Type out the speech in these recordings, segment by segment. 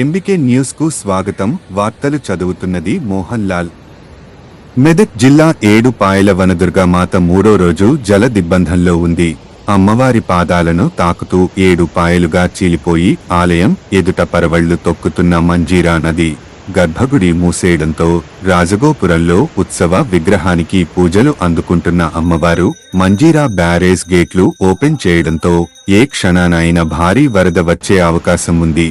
MBK న్యూస్కు స్వాగతం. వార్తలు చదువుతున్నది మోహన్ లాల్ మెదక్ జిల్లా ఏడు పాయల వనదుర్గామాత మూడో రోజు జల దిగ్బంధంలో ఉంది. అమ్మవారి పాదాలను తాకుతూ ఏడు పాయలుగా చీలిపోయి ఆలయం ఎదుట పరవళ్ళు తొక్కుతున్న మంజీరా నది గర్భగుడి మూసేయడంతో రాజగోపురంలో ఉత్సవ విగ్రహానికి పూజలు అందుకుంటున్న అమ్మవారు మంజీరా బ్యారేజ్ గేట్లు ఓపెన్ చేయడంతో ఏ క్షణానైనా భారీ వరద వచ్చే అవకాశం ఉంది.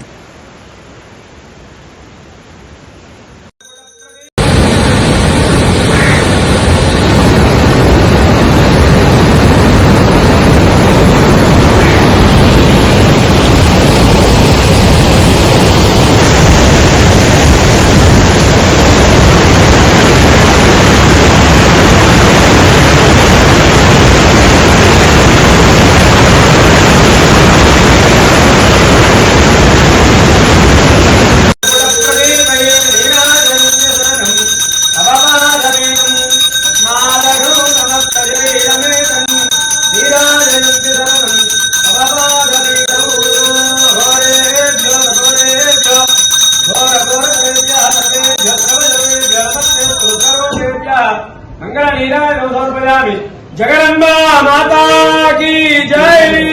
जगदंबा माता की जय